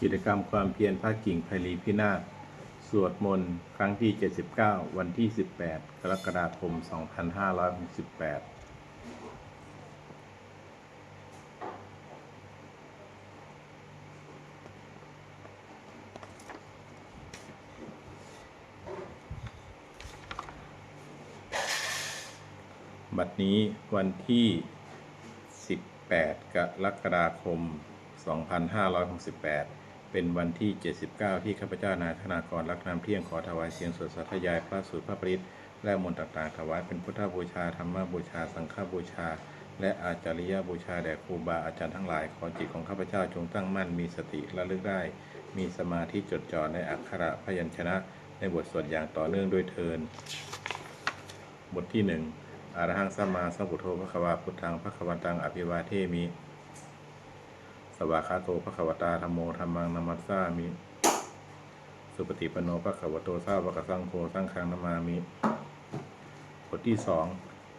กิจกรรมความเพียรพระกิ่งไพรีพินาศสวดมนต์ครั้งที่ 79 วันที่ 18 กรกฎาคม 2568บัดนี้วันที่ 18 กรกฎาคม 2568 เป็นวันที่ 79 ที่ข้าพเจ้านายธนากรรักน้ำเที่ยงขอถวายเสียงสวดสัทยายพระสูตรพระปริตและมนต์ต่างๆ ถวายเป็นพุทธบูชาธรรมบูชา สังฆบูชา และอาจาริยบูชาแด่ครูบาอาจารย์ทั้งหลาย ขอจิตของข้าพเจ้าจงตั้งมั่นมีสติระลึกได้ มีสมาธิจดจ่อในอักขระพยัญชนะ ในบทสวดอย่างต่อเนื่องด้วยเทินบทที่หนึ่งอรหังสัมมาสัมพุทโธพระควาพุทธังพระควันตังอภิวาเทมิ สวากขาโตพระควตาธรรมโมธรรมังนามัสสามิ สุปฏิปโนพระควโตสาบวกสังโฆสังฆังนามามิบทที่สอง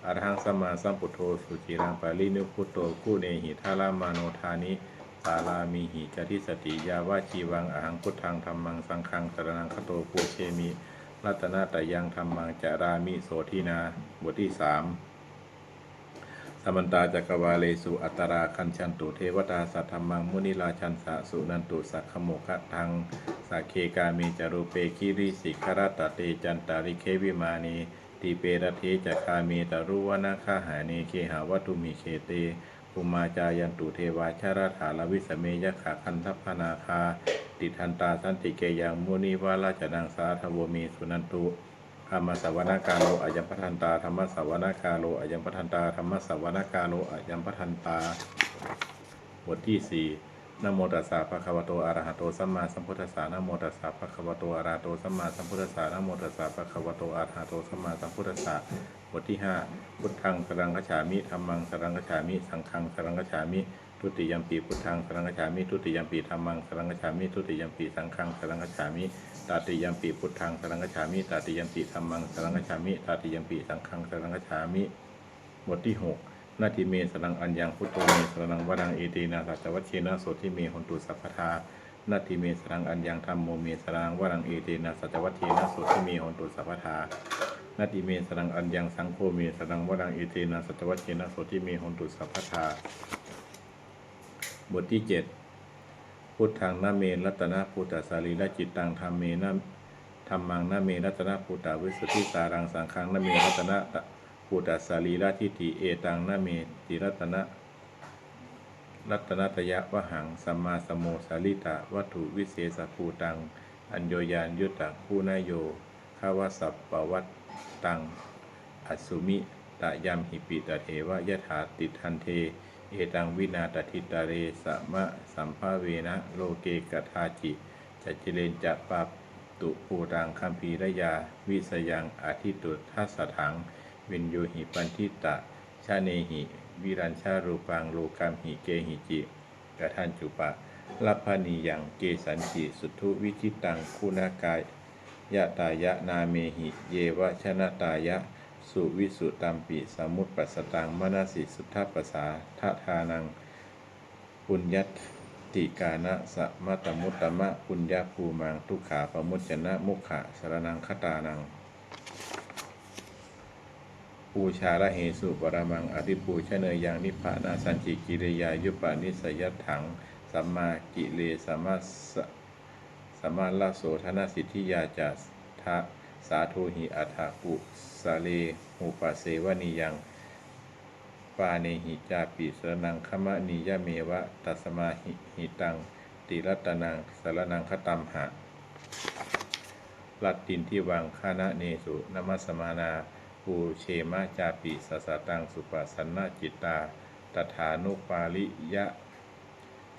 อรหังสมาสัมพุโธสุจิรังปาลินุพุตโตกู้เนหิทารามาโนทานิตาลามีหิจติสติยาวาชีวังอหังพุทธังธรรมังสังฆังสรนังคโตปูเชมิรัตนาตยังธรรมังจารามิโสทินา บทที่สาม สมันตาจักรวาเลสุอัตตราคัญชันตุเทวตาสัทธรรมังมุนิราชันสะสุนันตุสักขโมคะทังสักเคกามีจารุเปคิริสิกขรตเตจันตาริเควิมานีตีเปรเทจักามีตารุวนาคาหานีเคหาวัตุมีเคเตภูมาจายันตุเทวาชาราถาลวิสเมยขะคันทัพนาคาติทันตาสันติเกยังมุนีวาราชดังสาทวมีสุนันตุ ธรรมสวนากาโลอายัมปทันตาธรรมสวนากาโลอายัมปทันตาธรรมสวนากาโลอายัมปทันตาบทที่สี่นโมตัสสะภะคะวะโตอะระหะโตสัมมาสัมพุทธัสสะนโมตัสสะภะคะวะโตอะระหะโตสัมมาสัมพุทธัสสะนโมตัสสะภะคะวะโตอะระหะโตสัมมาสัมพุทธัสสะบทที่ห้าพุทธังสรังคฉามิธัมมังสรังคฉามิสังฆังสรังคฉามิทุติยมปีพุทธังสรังคฉามิทุติยมปีธัมมังสรังคฉามิทุติยมปีสังฆังสรังคฉามิ ตาติยมปีพุทธังสรังคฉามิตาติยมปีธัมมังสรังคฉามิตาติยมปีสังฆังสรังคฉามิบทที่หกนาทีเมสรังอัญญังพุทโธเมสรังวรังเอตีนาสัจวัชเชนะโสทิเมหนตุสัพพทานาทีเมสรังอัญญังธรรมโมเมสรังวรังเอตีนาสัจวัชเชนะโสทิเมหนตุสัพพทานาทีเมสรังอัญญังสังโฆเมสรังวรังเอตีนาสัจวัชเชนะโสทิเมหนตุสัพพทาบทที่เจ็ด พุทธังนาเมรัตนะภูตสารีและจิตตังธรรมเมนะธรรมังนาเมรัตนะภูตาวิสุทธิสารังสังฆังนาเมรัตนะภูตสารีละทิฏฐิเอตังนาเมติรัตนะรัตนตยะวหังสัมมาสมโมสาลิตะวัตถุวิเศษภูตัง อัญโยยานยุตตะคูนายโยข้าวสัพปวัตตังอสุมิตะยัมหิปิตะเทวะยะถาติทันเท เอตังวินาตทิตาเรสะมะสัมภาเวนะโลเกกทาจิจัจเจเลนจะปาตุปูรังคัมภีรยา วิสยังอาทิตุทัสสถัง วินโยหิปันทิตะ ชาเนหิ วิรัญชารูปังโลกัมหิเกหิจิกระทันจุปะลัพพนียังเกสันจิสุทุวิจิตังคุณากายยะตายะนาเมหิ เยวะชนะตายะ สุวิสุตัมปิสมุตปัสตังมนสิสุทธปัสสาทะทานังปุญญติกานะสะมะตมุตตมะปุญญาภูมังทุกขาปมุจจนะมุขะสารนังคตานังปูชาละเหสุปรมังอธิปูชเนยยังนิพพานาสันจิกิริยายุปานิสยัตถังสัมมากิเลสัมมาสสัมมาลาโสธนสิทธิยาจัสทะ สาธุหิอัฏฐปุสาเลหูปเสวนียังปาเนหิจาปิสรนังขมะนิยะเมวะตัสมาหิหิตัง ติรัตนังสารนังคตัมหะลัดตินที่วังคานะเนสุนมัสสมานาปูเชมาจาปิสสะตังสุปสันนาจิตตาตถานุปาลิยะ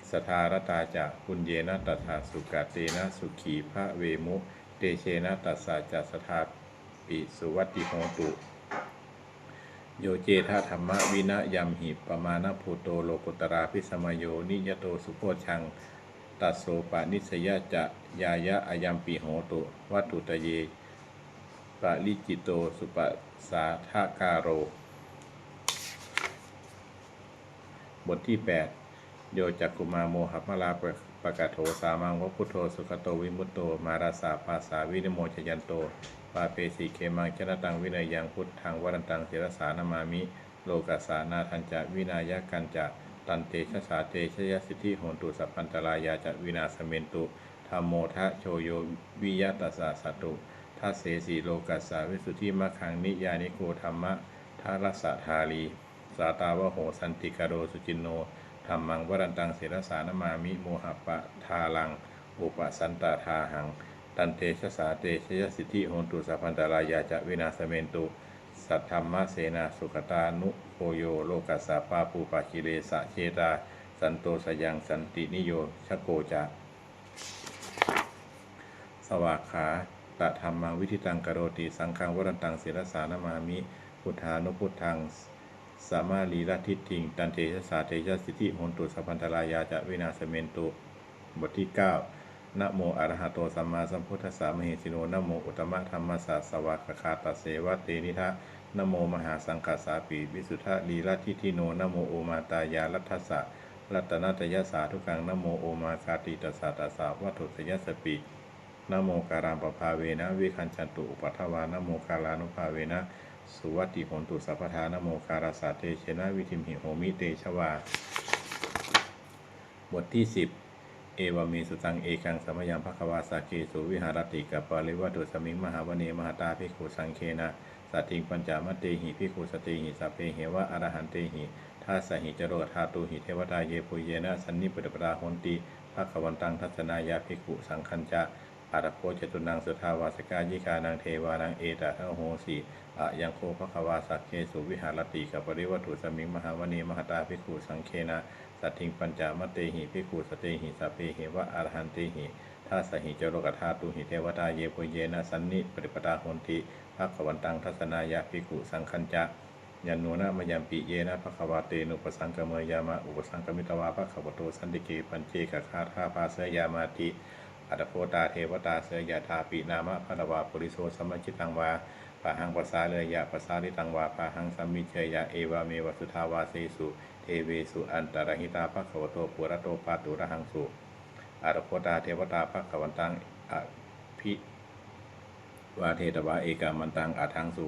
สทารตาจะปุญเยนะตถาสุกาเตนะสุขีพระเวมุ เตเชนะตัสสาจัสถาปิสุวัติโหตุ โยเจทาธรรมวินะยัมหิปมาณภูโตโลกุตราพิสมโย นิยโตสุโพชัง ตัสโสปานิสยะจะยายะอายัมปีโหตุ วัตุตเยปะลิจิโตสุปสาทาการโร บทที่8ปโยจักกุมาโมหมลาเป ปะกะโถสามังวะพุทโธสุขโตวิมุตโต มาราสาปาสาวินโมชยันโตปาเปสีเคมังชนะตังวินัยยังพุทธังวรันตังเสรสานามามิ โลกัสสานาทันจะวินายากันจะตันเตชะสาเตชยสิทธิโหนตุสัพพันตรายาจะวินาสเมนตุธรรมโมทะโชโยวิยตัสสะสตุทัสเสสีโลกัสสาวิสุทธิมะขังนิยานิโกธรรมะทารัสสะทาลี สาตาวะโหสันติกาโรสุจินโน ธรรมังวรันตังเสรสานามามิโมหปะทาลัง อุปสันตาทาหัง ตันเตชะสาเตชยสิทธิโหตุสัพพันตรายาจะวินาสเมนตุ สัทธรรมเสนาสุขตานุโคโยโลกัสสาปาปูปาคิเลสะเชตา สันโตสยังสันตินิโยชโกจะ สวากขาตะธรรมวิธิตังกโรติสังฆังวรันตังเสรสานามามิพุทธานุพุทธัง สามาลีรัทิทิง ตันเตชสาเตชะสิทธิโหนตุสัพพันตรายาจะวินาสเมนตุบทที่ 9นะโมอะระหะโตสัมมาสัมพุทธัสสะมเหสิโนนะโมอุตตมะธรรมสสะสวากขาตเสวะเตนิทะนะโมมหาสังฆสสาปีวิสุทธาลีลัทธิทิโนนะโมโอมาตายาลัทธัสะรัตนัตยสาทุกังนะโมโอมาคาติตัสสะตัสสะวัตถุสยสปิ นโมการามปภาเวนะ วิคันจันตุอุปัฏวานโมกาลานุภาเวนะ สุวัติโหนตุสัพพทานโมการาสาเตเชนะวิธิมหิโหมิเตชวา บทที่สิบเอวามีสุตังเอกังสมยังภควาสาเกสุวิหารติกับปาริวัตุสมิงมหาวเนมหาตาภิกขุสังเคนะสัติงปัญจามตเตหิภิกขุสติหิสัพเพเหวะอรหันเตหิทาสหิจโรธาตุหิเทวตาเยปุเยนะสันนิปตปราหนติภควันตังทัศนายาภิกขุสังคัญจะ อาตโพจตุนังสุทาวาสกายิกานังเทวานังเอตะทังโหสีอะยังโคภควาสักเคสุวิหารติกับปริวัตุสมิงมหาวเนมหาตาภิกขุสังเคนะสัตถิงปัญจามเตหิภิกขุสเตหิสัพเพเหวะอรหันเตหิทัสสหิจโรกธาตุหิเทวตาเยปุเยนะสันนิปริปตาโหนติภควันตังทัศนายาภิกขุสังคัญจะยันโนนะมยัมปิเยนะภควาเตนุปสังกเมยามะอุปสังกมิตวาภควโตสันติเกปัญเจกคาธาภาเสยามาติ อัตโพตาเทวตาเสยยธาปินามะพนวาปุริโสสมจิตังวาปะหังปัสสาเลยะปัสสาลิตังวาปะหังสัมมิเชยะเอวาเมวสุทาวาเสสุเทเวสุอันตรหิตาภะควโตปุระโตปาตุระหังสุอารโพตาเทวตาภะควันตังอภิวาเทตวาเอกามันตังอาทังสุ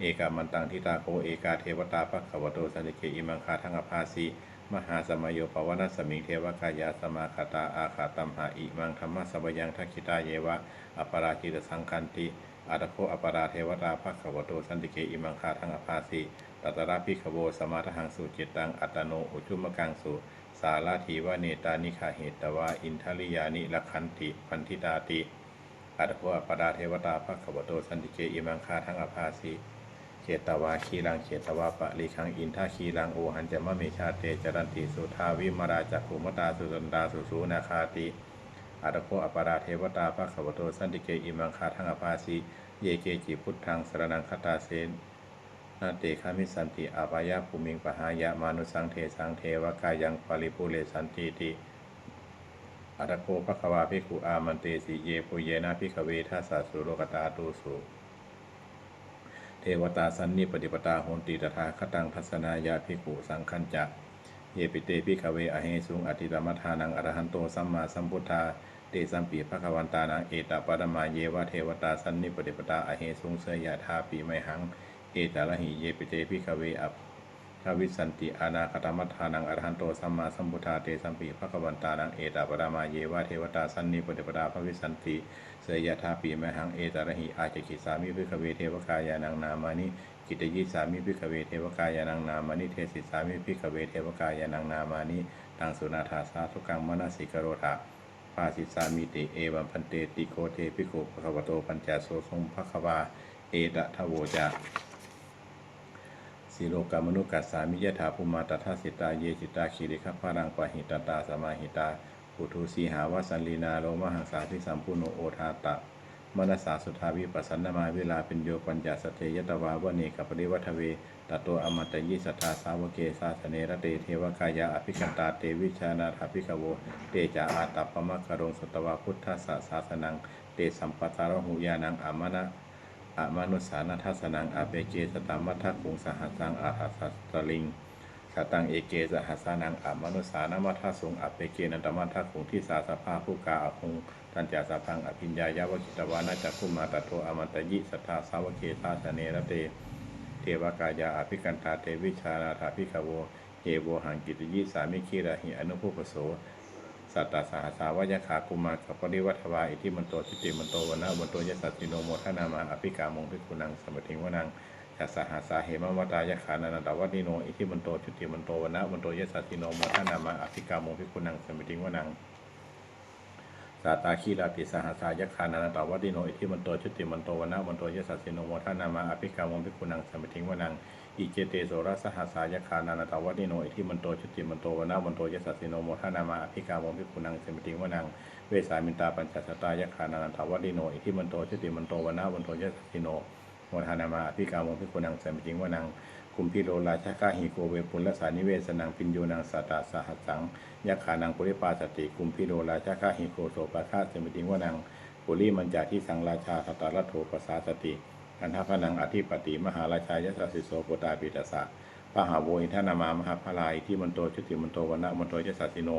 เอกามันตังทิตาโคเอกาเทวตาภะควโตสันติเกอิมังคาทังอภาสี มหาสมโยปวนาสมิงเทวกายาสมาคตาอาขาตัมหาอิมังธรรมะสบยังทักขิตาเยวะอปราคิตสังคันติอาตโคอปราเทวตาภควโตสันติเกอิมังคาทังอภาสีตัตระพิขโวสมาทหังสุจิตตังอัตโนอุจุมกังสุสาลาทีวะเนตานิคาเหตวาอินทริยานิละคันติพันธิตาติอัตโคอปราเทวตาภควโตสันติเกอิมังคาทังอภาสี เจตวาคีรังเจตวาปะลีคังอินทาคีรังโอหันจะมะเมชาเตจรันติสุทาวิมราจักขุมตาสุสันดาสุสูนาคาติอัตโคอปราเทวตาภควโตสันติเกอิมังคาทังอภาสีเยเกจิพุทธังสรนังคตาเสนนาเตคามิสันติอาปายาภูมิงปหายามานุสังเทสังเทวกายังปริภูเลสันติติอัตโคภควาภิกขุอามันเตสีเยปุเยนะภิกขเวทัสสุโลกตาตุสุ วตาสันนิปฏิปตาโหนติตถาคตังทัศนายาภิกขุสังคัญจะเยปิเตภิกขเวอเหสุงอติตมัฏฐานังอรหันโตสัมมาสัมพุทธาเตสัมปีภควันตานังเอตปรมาเยวะเทวตาสันนิปฏิปตาอเหสุงเสยยาธาปีไมหัง เอตาละหิเยปิเตภิกขเวอัปทวิสันติอานาคตมัฏฐานังอรหันโตสัมมาสัมพุทธาเตสัมปีภควันตานังเอตปรมาเยวะเทวตาสันนิปฏิปตาภวิสันติ สยยะธาปีมหังเอตระหิอาจกิสามิพิกเวเทวกายานังนามานิกิตยิสามิพิกเวเทวกายานังนามานิเทศิสามิพิกเวเทวกายานังนามานิตังสุนาถาสาทุกังมนสิกโรธาภาสิสามิติเอวัมพันเตติโกเทพิโกภควโตปัญจโสทรงภควาเอตทะโวจะสีโลกามนุกัสสามิยถาภูมาตถาสิตาเยจิตาคีริขพารังปะหิตตาสมาหิตา ปุถุสีหาวสันลีนาโลมหังสาธิสัมปุโนโอทาตะมนสาสุทาวิปัสสนามาเวลาเป็นโยปัญจสเทยตวาวเนกับปริวัทเวตโตอมตะยิสัทธาสาวเกสาสเนระเตเทวกายาอภิกันตาเตวิชานาถาภิกโวเตจาอาตัปปมะคารงสตวาพุทธสสาสนังเตสัมปตารหุยานังอามนะอามนุสานาทัสนังอาเปเจสตามัทธคุงสหัสังอาทัสสตลิง ชาตังเอเกสหัสานังอัมนุสานามัทธาสงอัปเปเกนันตมัทธาคงที่สาสภาผู้กาอัคงตันจาสาพังอภิญญายาวกิตวานาจักคุมาตัโตอมันตยิสัทธาสาวเกตาสเนระเต เทวกายาอภิกันตาเทวิชานาถาภิกขโวเยโวหังกิตยิสามิคีระหิอนุภูปโสสัตตาสหสาวยขากุมากับปริวัฒวาอิทิมันโตทิติมันโตวนะมันโตยสัตติโนโมทนามาอภิกามงพิกุนังสมติวนัง จัสสหสาเหมมตายขานันตวัตติโน อิทิมันโตทิติมันโตวนะมันโตยสัตติโนโมทนามาอภิกามงพิกุนังสมิติงวนังสาตาคีราติสหัสายคานานาตวัติโนอิทิมันโตชุติมันโตวนะมันโตยสัสสิโนโมทานามาอภิกามงพิกุนังสมิติงวนังอิเจเตโสรสหัสายคานานาตวัติโนอิทิมันโตชุติมันโตวนะมันโตยสัสสิโนโมทานามาอภิกามงพิกุนังสมิติงวนังเวสามินตาปัญจสตายคานานาตวัติโนอิทิมันโตชุติมันโตวนะมันโตยสัสสิโนโมทนามาอภิกามงพิกุนังสมติงวานังคุมพิโลราชกาหิโกเวปุลสานิเวสนังปิญโยนังสัตาสหัสสังยะขานังปุริปาสติคุมพิโลราชกาหิโกโสปะคาสมิติงวานังปุริมันจาที่สังราชาสตารัตโถปสาสติอันทพนังอธิปติมหาราชายสสิโสปตาปิตสะปะหาโวอินทนามามหาพลายที่มันโตชุติมันโตวนะมันโตยสัสสิโน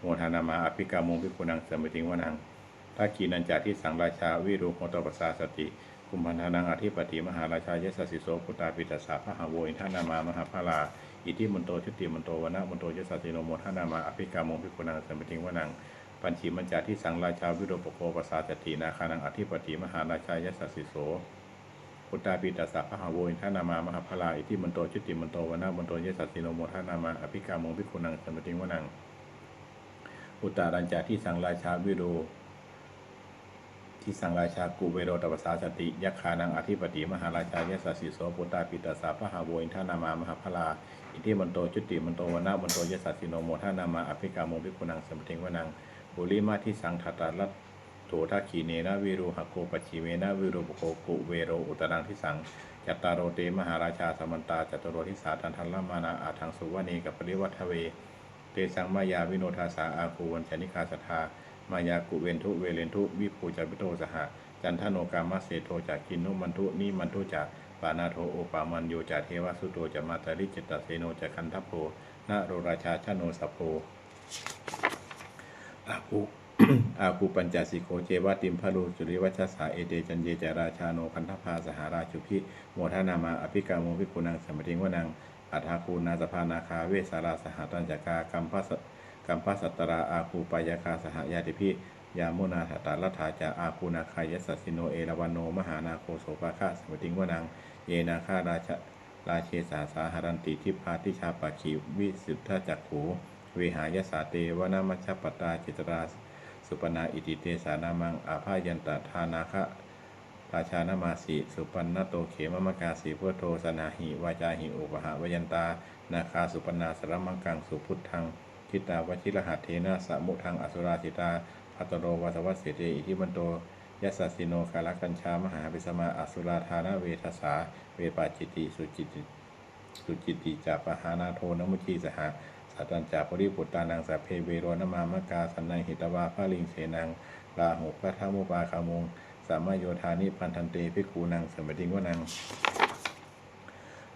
โมทานามาอภิกามงพิกุนังสมิติงวานังทักขีนันจาที่สังราชาวิรูโมตปสาสติ คุมพันธนังอธิปติมหาราชายสสิโสปุตตาปิตสสะพระหาโวอินทนามามหาพลาอิทิมนโตชุติมนโตวนะมนโตยสัสสิโนโมทนามาอภิกามงพิกุนังสมิติงวนังปัญชีมัญจาที่สังราชาวิโรปโคปสาสตินาคานังอธิปติมหาราชายสสิโสพุทธาปิตาสัพพะหาโวอินทนามามหาพลาอิทิมนโตชุติมนโตวนะมนโตยสัสสิโนโมทนามาอภิกามงพิกุนังสมิติงวนังอุตตารัญจาที่สังราชาวิโร ที่สังราชากุเวโรตปสาสติยักขานังอธิปติมหาราชายสสสิโสปุตตาปิตาสาพหาโวอินทานามามหาพลาอิทิมันโตจุติมันโตวนะมันโตยสัสสิโนโมทานามาอภิกามงพิกุนังสมติงวนังบุริมาที่สังทัตตาลัตโถทักขีเนนะวิรูหโกปจฉิเมนะวิรูปโกกุเวโรอุตรังที่สังจัตตารโรเตมหาราชาสมันตาจัตตโรทิสาทันทันละมานาอาทังสุวเนกับปริวัทเว เตสังมายาวิโนทาสาอาคูวันชนิคาสทา มายากุเวนทุเวเลนทุวิภูจาปิโตสหะจันทโนกามะเสโทจากกินนุมันทุนิมันทุจากปานาโทโอปามันโยจาเทวสุโตจะมาตาริจิตตเสโนจะคันทัพโพนาโรราชาชโนสัพโพอาภูอาภูปัญจสิโกเจวะติมพะลูจุริวัชสาเอเตจันเยจาราชาโนคันทภาสหาราชุพิโมทนามาอภิกาโมพิกุนังสมติงวนังอัฏฐาคูนาสภานาคาเวสาราสหตัญจกากัมพัส กัมพัสตราอาคูปายาคาสหายาติพิยามุนาถตาลัฐาจาอาคูนาคายสัสสิโนเอราวันโนมหานาโคโสปาคาสมติงวนังเยนาคาราชราเชสาสาหารันติทิพาทิชาปาคีวิสุทธจักขูเวหายสาเตวนามัชปตาจิตราสุปนาอิติเตสานามังอาภายันตทานาคะราชานามาสีสุปันนโตเขมมกาสีพุทโธสนาหิวาจาหิอุปหาวยันตา นาคาสุปนาสรมังกังสุพุทธัง ทิตาวชิรหัตเทนะสมุทังอสุราสิตาพัตโรวัสวัสเสเตอิทิมันโตยัสสสิโนคาลกัญชามหาปิสมาอสุราธานาเวทสาเวปาจิติสุจิติสุจิติจาปหานาโทนมุชีสหสัตัญจาปริปุตตานังสัพเพเวโรนมามกาสันนังหิตวาภาลิงเสนังลาหุพระธรรมุปาคามงสามารโยธานิพันธันเตภิกขูนังสมติงวนัง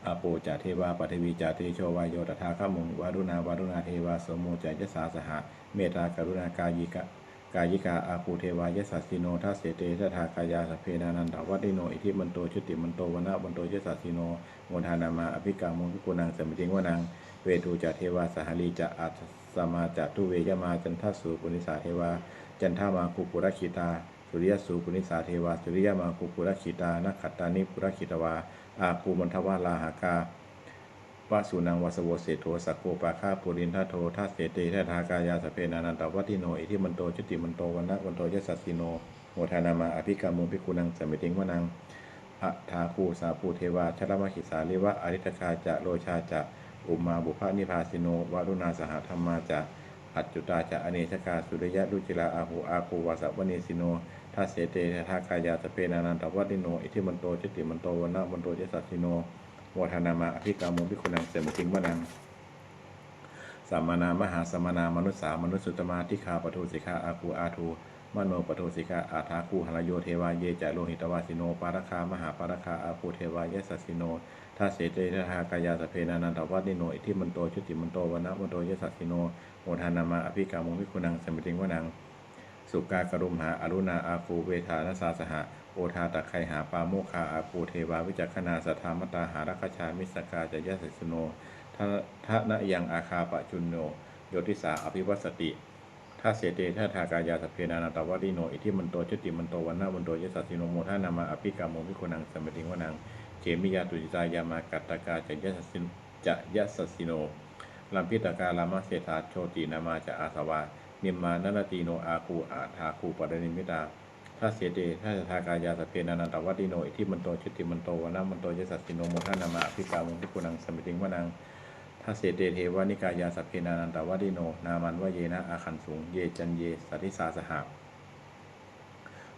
อาโปจาเทวาปฐวีจาเตโชวายโยตถาขมุงวารุณาวารุณาเทวาสมโมจายสาสหะเมตตากรุณากายิกะกายิกาอาภูเทวายสัสสิโนทัสเสเตทถากายาสเพนานันตวัติโนอิทิมันโตชุติมันโตวนะมันโตยสัสสิโนโมทานามาอภิกามุงกุนังสมติงวนังเวทูจาเทวาสหลีจะอัตสมาจะทุเวยมาจันทสูปุนิสาเทวา จันทามาคุปุรคิตาสุริยสูปุนิสาเทวาสุริยมาคุปุรคิตานักขัตตานิปุรคิตวา อาภูมันทวาลาหากาวาสุนังวาสโวเสโทสักโกปาคาปุรินทโททัสเสเตททากายาสเพนานันตวัติโนอิทิมันโตจุติมันโตวันนะวันโตยสัสสิโนโมทานามาอภิกามุพิกุนังสมิติงวนังอะทาคูสาภูเทวาชลมขิสาลิวะอริตคาจะโลชาจะอุมมาบุพานิพาสิโนวารุณาสหธรรมาจะ อัจจุตาจะอเนชกาสุริยะดุจิลาอาหูอาคูวาสวเนสิโนทาเสเตทากายาสเปนานันตวัติโน อิทิมันโตจิติมันโตวันนะมันโตเจสัสสิโนโมทนามาอภิกามุพิคุณังเสมทิงวนังสัมมนามหาสัมมนามนุษย์สามนุษย์สุตมาทิคาปทูสิกาอาคูอาทู มโนปทุสิกาอาทาคูหรโยเทวาเยจะโลหิตวาสิโน ปารคามหาปารคาอาคูเทวายสัสสิโนทัสเสเตทหากายาสเพนานันตวัตนิโนอิทิมันโตชุติมันโตวนะมันโตยสัสสิโนโมทานามาอภิกามุวิคุนังสมติงวนัง สุกากรุมหาอรุณาอาคูเวทานสาสหะโอทาตะไคหาปาโมคาอาคูเทวาวิจักขณาสทธามตาหารัคชามิสกาจยสัสสิโนทะทะนะยังอาคาปะจุนโนโยติสาอภิวัสติ ท่าเสเตท่าทากายาสเพนานาตวัตติโนอิทิมันโตชุติมันโตวันนาวันโตยสัสสิโนโมทานามาอภิกามุวิคุนังสมติงวนังเขมิยาตุจิตายามากัตตกาจะยสัสสินจะยสัสสิโนลัมพิตกาลามาเสธาโชตินามาจะอาสวานิมมานนตีโนอาคูอาทาคูปรนิมิตาถ้าเสเดถ้าจะทากายาสเพนานันตวัตติโนอิทิมันโตชุติมันโตวันนามันโตยสัสสิโนโมทานามาอภิกามุทิกุนังสมิติงวนัง ถ้าเสเดเทวานิกายาสัพเพนานันตวัติโน นามันวเยนะอาคันสูง เยจันเยสัทิสาสหะ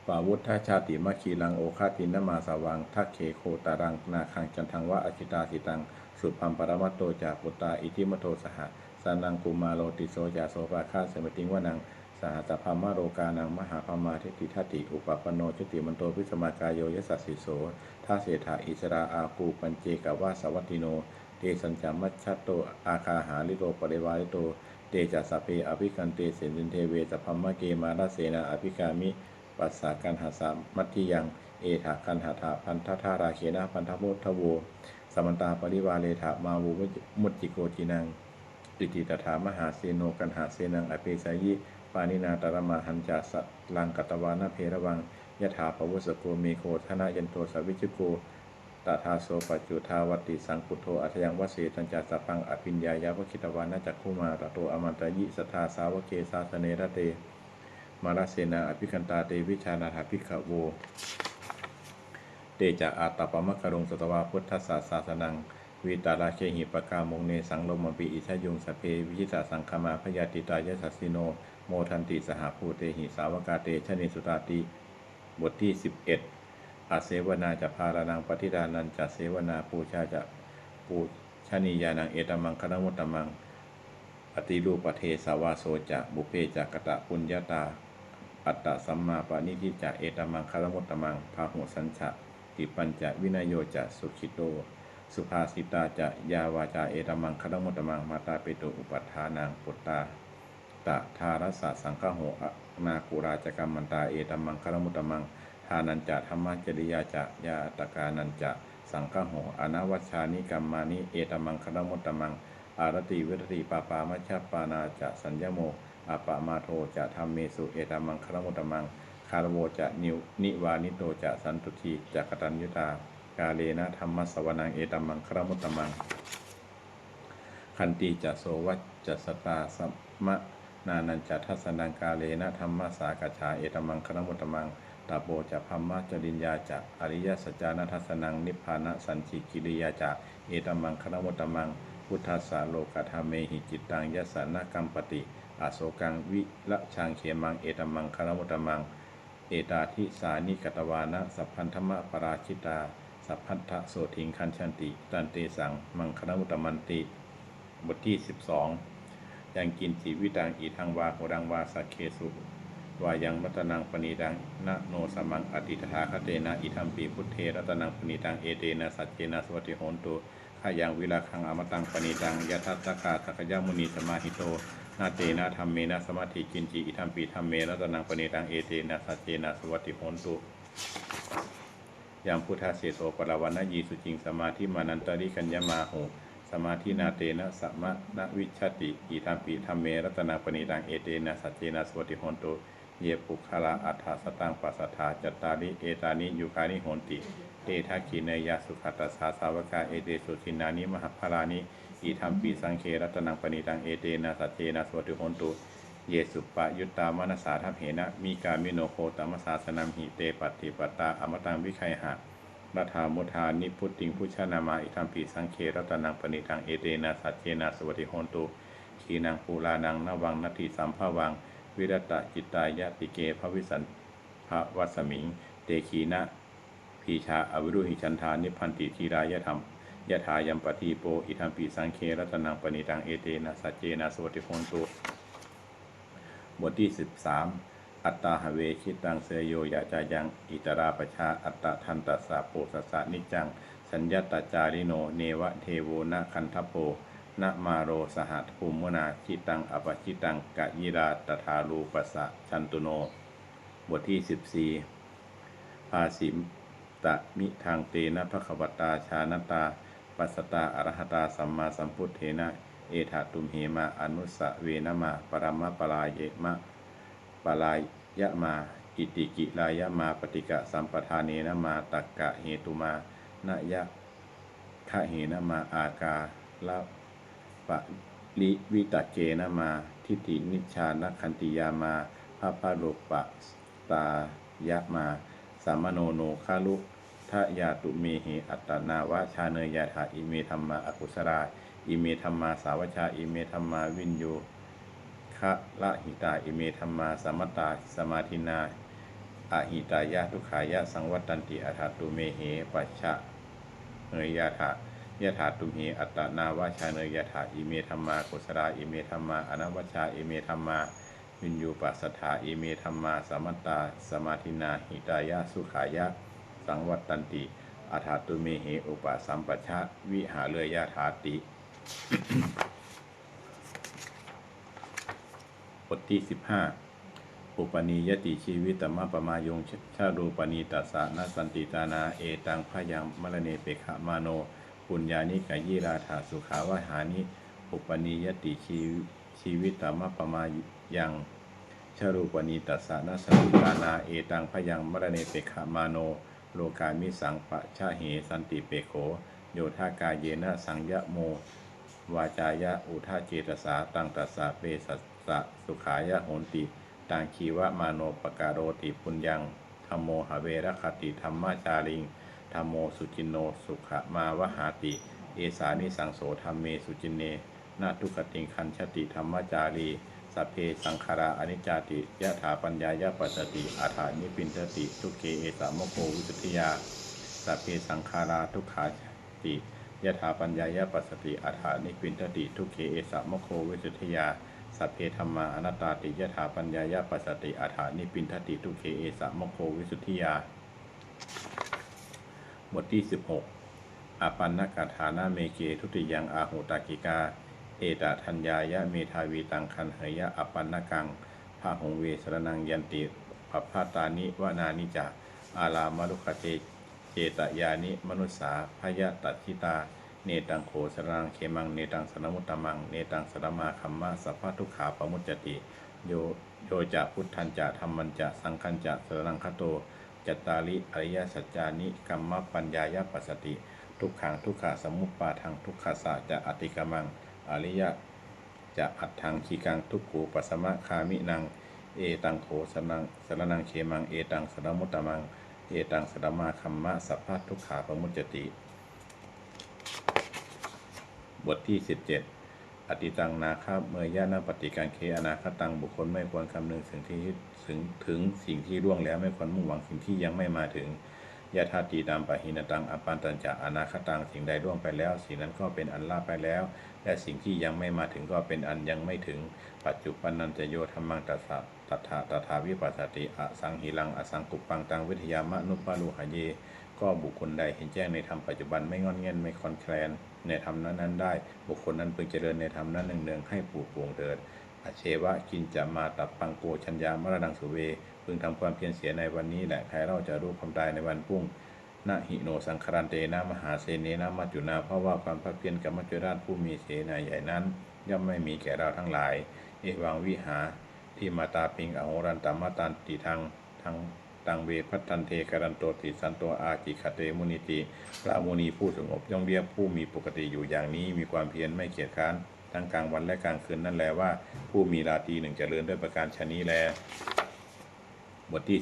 ปาวุธาชาติมคีลังโอคาตินมาสวังทักเคโคตารัง นาคังจันทังวะอชิตาสิตัง สุพัมปรมัตโตจาปุตตาอิทิมโทสหะสานังกุมาโลติโสจาโสปาคาสมติงวนังสหสพามะโรกานังมหาพมาทิติทัติ อุปปโนชุติมันโตพิสมากายโยยสัสสิโสท่าเสถาอิสราอาปูปัญเจกวาสวัตติโน เตสัญจามัชชตโตอาคาหาลิโตปริวาริโต เตจัสเพอภิกันเตเสนินเทเวสพพมะเกมาราเสนาอภิกามิ ปัสสากันหาสามัตติยัง เอถากันหาถาพันทธาราเคนะพันธมุทโวสมันตาปริวาเลถามาวูมุจิโกจินังอิติตถามหาเสโนกันหาเสนังอเปสายิปานินาตรมาหันจาสลังกัตวานาเพระวังยะถาปวุสโกเมโคธนายันโตสวิจุโก ตถาโสปจุทาวติสังพุทโธอัทยังวเสตัญจาสปังอภิญญายาวคิตวานาจักขุมาตโตอมันตยิสทาสาวเกสาสเนระเต มาราเสนาอภิคันตาเตวิชานาถาภิกขโว เตจะอาตปมะกรุงสตวาพุทธศาสสนังวีตาราเชหิปกามงเนสังลมปีอิชยุงสเพวิจิตาสังคมาพยาติตายสัสสิโน โมทันติสหภูเตหิสาวกาเตชนิสุตาติ บทที่11อาเสวนาจะพารานังปฏิดานันจะเสวนาปูชาจะปูชนียานังเอตมังคณมุตตมังอติรูปเทสาวาโสจะบุเพจักตะปุญญาตา อัตตะสัมมาปานิทิจะเอตมังคารมุตตมังพาหุสัญชะติปัญจะวินโยจะสุขิโต สุภาสิตาจะยาวาจาเอตมังคารมุตตมังมาตาเปโตอุปัฏฐานังปุตตาตะทารสะสังฆโหอนาคุราจกรรมมันตาเอตมังคารมุตตมัง ทานันจะธรรมจริยาจะยาตกานันจะสังฆโหอนาวัชชานิกรรมานิเอตมังคามุตตมัง อารติวิรติปาปามัชฌปานาจะสัญญโมอาปามาโทจะธรรมเมสุเอตัมังคามุตตมัง คารโวจะนิวนิวานิโตจะสันตุทีจะกตัญยุตากาเลนะธรรมสวนังเอตัมังคารมุตตมัง คันติจะโสวัจจะสตาสัมมะนานันจะทัสนังกาเลนะธรรมสากชาเอตัมังคารมุตตมัง ตาโปจะพัมมะจริญญาจะอริยสัจจานัทสนังนิพพานะสันจิกิริยาจะเอตัมมังคารมุตมัง พุทธสสะโลกธรรมเมหิจิตตังยสสนกัมปติอโศกังวิละชังเขมังเอตมังคารมุตมัง เอตาทิสานิกตวานะสัพพันธมะปราชิตา สัพพัทธโสทิงคันชันติตันเตสังมังคารมุตตมันติ บทที่ 12ยังกินจีวิตังอีทังวาโหดังวาสักเคสุ วายังรัตนังปณีดังนะโนสมังอติทาคเตนะอิทัมปีพุทเทรัตนังปณีดังเอเตนะสัจเจนะสวัติโหนตุขายังวิลาคังอมตังปณิตังยะทัตตกาสักยมุนีสมาหิโตนาเตนะธรรมเมนะสมาธิกินจีอิทัมปีธรรมเมรัตนังปณิตังเอเตนะสัจเจนะสวัติโหนตุยามพุทธเสโสปรวันนะยีสุจิงสมาธิมานันตริกัญญมาโหสมาธินาเตนะสัมมะนวิชติอิทัมปีธรรมเมรัตนังปณิตังเอเตนะสัจเจนะสวัติโหนตุ เยปุคละอัฏฐสตังปัสสธาจตตาริเอตานิยุคานิโหนติเตทักขิเนยาสุขัตสาสาวกาเอเตสุทินานิมหาพารานิอีธรรมปีสังเครัตนังปณิตังเอเตนะสัจเจนะสวัติโหนตุเยสุปะยุตตามนสาทัพเหนะมีกามิโนโคตมสาสนัมหิเตปฏิปตาอมตังวิไคหะรัฐามุทานิพุตติงพุชนามาอิธรรมปีสังเครัตนังปณิตังเอเตนะสัจเจนะสวัติโหนตุขีนังปูลานังนวังนาทีสัมภาวัง วิรตะจิตตายะติเกภวิสันภวัสมิง เตขีนะพีชาอวิรุหิชันธานิพันติทีรายธรรมยะถายัมปทีโปอิทัมปีสังเครัตนังปณิตังเอเตนะสัจเจนะสวัสดิโคนตุบทที่ 13 อัตตาหเวคิตังเสยโยยาจายังอิตราปชาอัตตทันตัสสะโปสสะนิจัง สัญญาตจาริโน เนวะเทโวนะคันทโป นะมาโรสหัตภูมุนาจิตังอปจิตังกะยิราตถารูปสสะชันตุโน บทที่ 14 ภาสิมตะมิทางเตนะพระขวตาชานตา ปัสตาอรหตาสัมมาสัมพุทเทนะ เอถาตุมเหมาอนุสะเวนะมา ปรมะปลายเยมะปลายยะมา อิติกิลายะมาปฏิกะสัมปทานเนนะมาตักกะเหตุมานะยะคะเหนะมาอากาละ ปะลิวิตะเกนะมา ทิฏฐินิชานคันติยามาภาพาโลปะตายะมา สามโนโนคาลุทะยาตุเมเหอัตนาวะชาเนยยาถาอิเมธรรมาอกุสรา อิเมธรรมาสาวชา อิเมธรรมาวินโยคะละหิตา อิเมธรรมาสมตตา สมาธินาอะหิตายะทุขายะสังวัตตันติอัฏฐตุเมเหปัชชะเนยยาถา ยะถาตุเมอัตตนาวะชาเนยยถาอิเมธรรมากุสราอิเมธรรมาอนวัชชาอิเมธรรมาวินยูปัสสถาอิเมธรรมาสมัตตาสมาธินาหิตายะสุขายะ สังวัตตันติอาถาตุเมเหอุปสัมปชะวิหาเรยยาถาติบทที่15อุปนิยติชีวิตมะปมายงชารูปณีตัสสะนสันติตานา เอตังพยังมรเนเปขะมาโน ปุญญานิกายิราถาสุขาวหานิอุปนิยติชีชีวิตมะปมายังชรูปณีตัสสะนสันติตานาเอตังพยังมรเนเปขะมาโน โลกามิสังปะชะเหสันติเปโข โยธากาเยนะสังยะโม วาจายะอุทาเจตสาตังตัสสะเปสัสสะสุขายะโหนติ ตังคีวะมาโนปการโรติปุญญังธรรมโมหเวรคติธรรมาจาริง ธรรมโมสุจินโนสุขมาวหาติ เอสานิสังโสธรรมเมสุจินเนนาทุกติงคันชติธรรมจารีสัพเพสังขาราอนิจจติยะถาปัญญายะปัสติอาถานิปินทติ ทุกเคเอสามโควิสุทธิยาสัพเพสังขาราทุกขาติยะถาปัญญายะปัสติอาถานิปินทติ ทุกเคเอสามโควิสุทธิยาสัพเพธรรมาอนัตตาติยะถาปัญญายะปัสติอาถานิปินทติ ทุกเคเอสามโควิสุทธิยา บทที่ 16อปันนกถานาเมเกทุติยังอาหุตากิกา เอตทัญญายะเมทาวีตังคันเหยะอปันนกังภาหงเวสรนังยันติปัพพาตานิวนานิจาอาลามรุขเตเจตยานิมนุสสาพยะตัชิตา เนตังโขสรนังเขมัง เนตังสนมุตตมัง เนตังสรมาคัมมะสัพพะทุขาปมุจจติ โยโยจะพุทธันจะธรรมันจะสังคันจะสรนังคโต จตาริอริยสัจจานิกัมมปัญญายปัสสติ ทุกขังทุกขะสมุปปาทังทุกขสะจะอติกมังอริยะจะอัตถังขีกังทุกขูปัสมะคามินัง เอตังโขสนังสรนังเขมังเอตังสรมุตตมัง เอตังสรมาคัมมะสัพพะทุกขาปมุจจติ บทที่ 17 อติตังนาคาเมยยะนาปฏิการเคอนาคตังบุคคลไม่ควรคำนึงสิ่งที่ ถึงถึงสิ่งที่ล่วงแล้วไม่ควรมุ่งหวังสิ่งที่ยังไม่มาถึงยะธาตีตามปะหินตังอปันตัญจะอนาคตังสิ่งใดล่วงไปแล้ว สิ่งนั้นก็เป็นอันลาไปแล้ว และสิ่งที่ยังไม่มาถึงก็เป็นอันยังไม่ถึง ปัจจุปันนันจะโยธรรมังตัสสะตัทธาตถาวิปัสสติอสังหิลังอสังกุปปังตังวิทยามะนุปปาลุหะเย ก็บุคคลใดเห็นแจ้งในธรรมปัจจุบันไม่งอนเง่นไม่คอนแคลนในธรรมนั้นนั้นๆได้ บุคคลนั้นเพึงเจริญในธรรมนั้นเนืองๆให้ปลูกปวงเถิด อาเชวะกินจะมาตับปังโกชัญญามรดังสุเว พึงทำความเพียรเสียในวันนี้แหละใครเราจะรู้ความตายในวันพุ่งนะหิโนสังคารันเตนะมหาเสเนนะมัจจุนาเพราะว่าความภาคเพียรกับมัจจุราชผู้มีเสนาใหญ่นั้น ย่อมไม่มีแก่เราทั้งหลาย เอวังวิหาที่มาตาปิงอโหรันตามตันติทางทางตังเวพัทันเทกรันโตติสันโตอาจิขเตมุนิติพระมุนีผู้สงบย่อมเรียกผู้มีปกติอยู่อย่างนี้มีความเพียรไม่เกียจค้าน ทั้งกลางวันและกลางคืนนั่นแลว่า ผู้มีราตรีหนึ่งจเจริญด้วยประการชนี้แล บทที่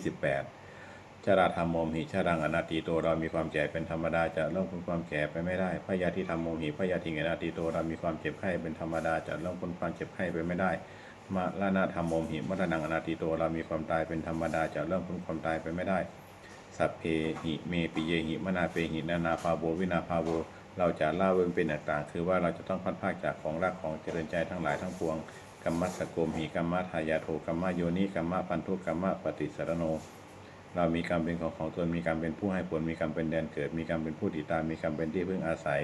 18ชาราธรรมโมหิชารังอนาติโตเรามีความแก่เป็นธรรมดาจะเริ่มพ้นความแก่ไปไม่ได้พยาธิธรรมโมหิพยาธิอนาติโตเรามีความเจ็บไข้เป็นธรรมดาจะเริ่มพ้นความเจ็บไข้ไปไม่ได้มาลานาธรรมโมหิมัตนังอนาติโตเรามีความตายเป็นธรรมดาจะเริ่มพ้นความตายไปไม่ได้สัพเพหิเมปิเยหิมนาเปหินานาภาโววินาภาโว เราจะเล่าเรื่องเป็นต่างๆคือว่าเราจะต้องพัดภาคจากของรักของเจริญใจทั้งหลายทั้งปวงกรรมสโกมหีกรรมทายาโทกรรมโยนิกรรมพันธุกรรมปฏิสารโน เรามีกรรมเป็นของของตนมีกรรมเป็นผู้ให้ผลมีกรรมเป็นแดนเกิด มีกรรมเป็นผู้ติดตามมีกรรมเป็นที่พึ่งอาศัย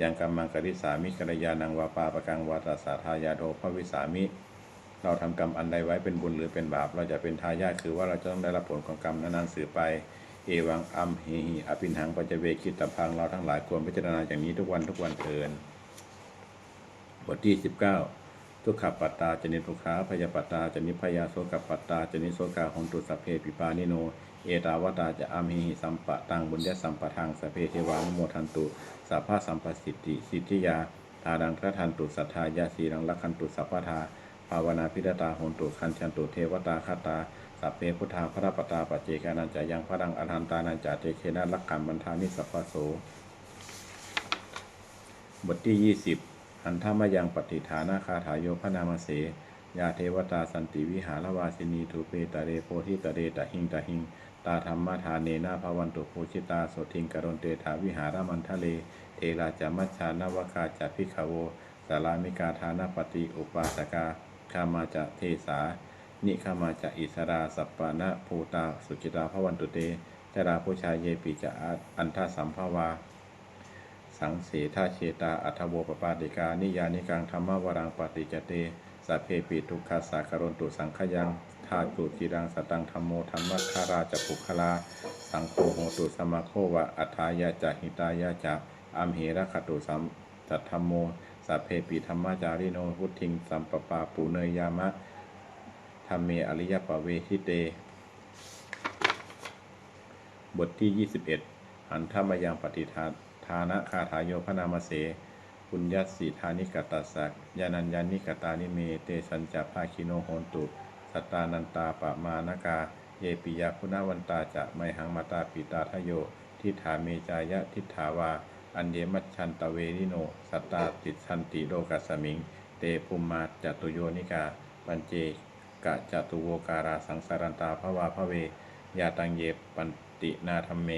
ยังกรรมังกริสามิกัลยานังวาปาปะกังวาตาสาทายาโดพระวิสามิ เราทำกรรมอันใดไว้เป็นบุญหรือเป็นบาป เราจะเป็นทายาทคือว่าเราจะต้องได้รับผลของกรรมนั้นๆสืบไป เอวังอัมหิหิอภินหังปัจเจเวคิตตพังเราทั้งหลายควรพิจารณาอย่างนี้ทุกวันทุกวันเทินบทที่19ทุกขปัตตาจนิทุกขาพยาปัตตาจนิพยาโสกปัตตาจนิโสกาหนตุสัพเพปิปานิโน เอตาวตาจะอัมหิหิสัมปะตังบุญญสัมปะทังสพเพเทวานุโมทันตุสัพพะสัมปสิทธิสิทธิยาทาดังพระทันตุสัทธายาสีรังลักขันตุสัพพทาภาวนาพิดตาโหนตุคันชันตุเทวตาคาตา สัพเพพุทธาพระปตาปจเจกานันจายังพระดังอรหันตานันจาเตเคนะลักขัมบันทานิสัพพะโส บทที่20หันธามยังปฏิฐานาคาถายโยพนามเส ยาเทวตาสันติวิหารวาสินีทูเปตะเรโพธิตะเรตะหิงตะหิง ตาธรรมทานเนนาภวันตุโพชิตา โสทิงกรณเตถาวิหารมันทะเลเอราจามัชชานวกาจัพิขโวสารามิกาทานปฏิอุปาสกาคามาจะเทสา นิคามาจะอิสราสัปปานะภูตาสุจิตาพระวันตุเตจราผู้ชายเยปิจะอันทสัมภาวา สังเสทาเชตาอัทโวปปาติกา นิยานิกังธรรมวรังปฏิจเตสัพเพปิทุกขาสากรนตุสังขยังทาตุจิรังสตังธรรมโมธรรมคาราจะปุคลา สังโฆโหตุสมาโควะอัฏฐายาจะหิตายาจะอัมเหระขตุสัมจัตธรรมโมสัพเพปิธรรมจาริโนพุทธิงสัมปปาปุเนยยามะ ธรรมเมอริยปเวทิเต บทที่ 21 หันธรรมยังปฏิทาทานะคาถายโยพนามเสปุญญสีธานิกตัสสะยานัญญานิกตานิเม เตสัญจภาคิโนโหนตุ สัตตานันตาปะมานกา เยปิยาคุณาวันตาจะไมหังมาตาปิตาทโย ทิฏฐาเมจายะทิฏฐาวา อันเยมัชชันตเวริโน สัตตาติชันติโลกัสสมิง เตภูมมาจตุโยนิกา ปัญเจ กะจตุโวการาสังสารันตาภวาภเวยาตังเยปันตินาธรรมเม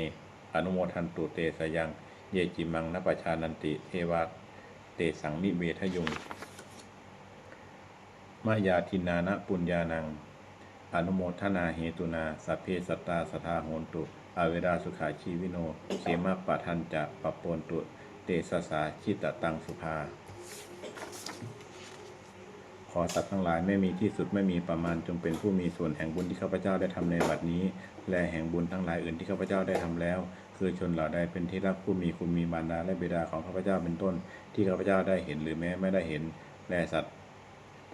อนุโมทันตุเตสยัง เยจิมังนปชานันติเทวาเตสังนิเวทยุงมายาทินานะปุญญานัง อนุโมทนาเหตุนาสัพเพสตตาสทาโหนตุอเวราสุขาชีวิโนเขมะปะทันจะปะปนตุ เตสสาชิตตังสุภา อสัตว์ทั้งหลายไม่มีที่สุดไม่มีประมาณจงเป็นผู้มีส่วนแห่งบุญที่ข้าพเจ้าได้ทำในบัดนี้ และแห่งบุญทั้งหลายอื่นที่ข้าพเจ้าได้ทำแล้ว คือชนเหล่าใดเป็นที่รักผู้มีคุณมีบารดาและบิดาของข้าพเจ้าเป็นต้น ที่ข้าพเจ้าได้เห็นหรือแม้ไม่ได้เห็นและสัตว์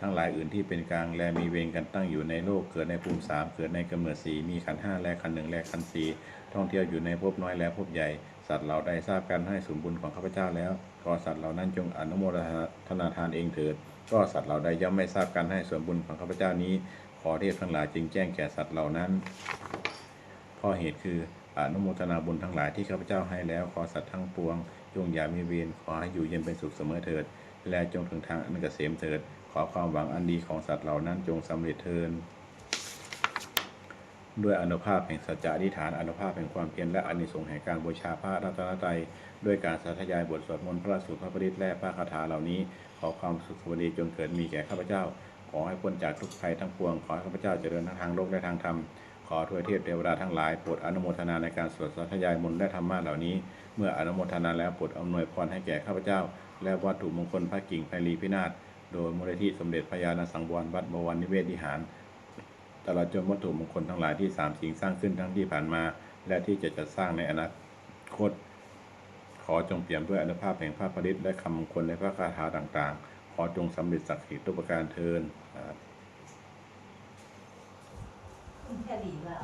ทั้งหลายอื่นที่เป็นกลางและมีเวรกันตั้งอยู่ในโลกเกิดในภูมิสามเกิดในกำเนิดสีมีขันห้าและขันหนึ่งและขันสี่ท่องเที่ยวอยู่ในภพน้อยและภพใหญ่สัตว์เหล่าใดทราบการให้สมบุญของข้าพเจ้าแล้วก็สัตว์เหล่านั้นจงอนุโมทนาทานเองเถิด ก็สัตว์เหล่าใดย่อมไม่ทราบการให้ส่วนบุญของข้าพเจ้านี้ ขอเทพทั้งหลายจึงแจ้งแก่สัตว์เหล่านั้นข้อเหตุคืออนุโมทนาบุญทั้งหลายที่ข้าพเจ้าให้แล้วขอสัตว์ทั้งปวงจงอย่ามีเวรขอให้อยู่เย็นเป็นสุขเสมอเถิด และจงถึงทางอันเกษมเถิด ขอความหวังอันดีของสัตว์เหล่านั้นจงสำเร็จเทิน ด้วยอนุภาพแห่งสัจจะอธิษฐานอนุภาพแห่งความเพียรและอานิสงส์แห่งการบูชาพระรัตนตรัยด้วยการสาธยายบทสวดมนต์พระสุภาพริตและพระคาถาเหล่านี้ ขอความสุขสวัสดีจงเกิดมีแก่ข้าพเจ้า ขอให้พ้นจากทุกภัยทั้งปวง ขอให้ข้าพเจ้าเจริญทั้งทางโลกและทางธรรม ขอทวยเทพเทวดาทั้งหลายโปรดอนุโมทนาในการสวดสาธยายมนต์และธรรมะเหล่านี้ เมื่ออนุโมทนาแล้วโปรดอำนวยพรให้แก่ข้าพเจ้า และวัตถุมงคลพระกิ่งไพรีพินาศโดยมูลนิธิสมเด็จพระญาณสังวรวัดบวรนิเวศวิหาร ตลอดจนวัตถุมงคลทั้งหลายที่สามสิ่งสร้างขึ้นทั้งที่ผ่านมา และที่จะจัดสร้างในอนาคต ขอจงเปี่ยมด้วยอนุภาพแห่งพระผลิตและคำมงคลในพระคาถาต่างๆ ขอจงสำเร็จศักดิ์สิทธิ์ทุกประการเทินค่ดีว่า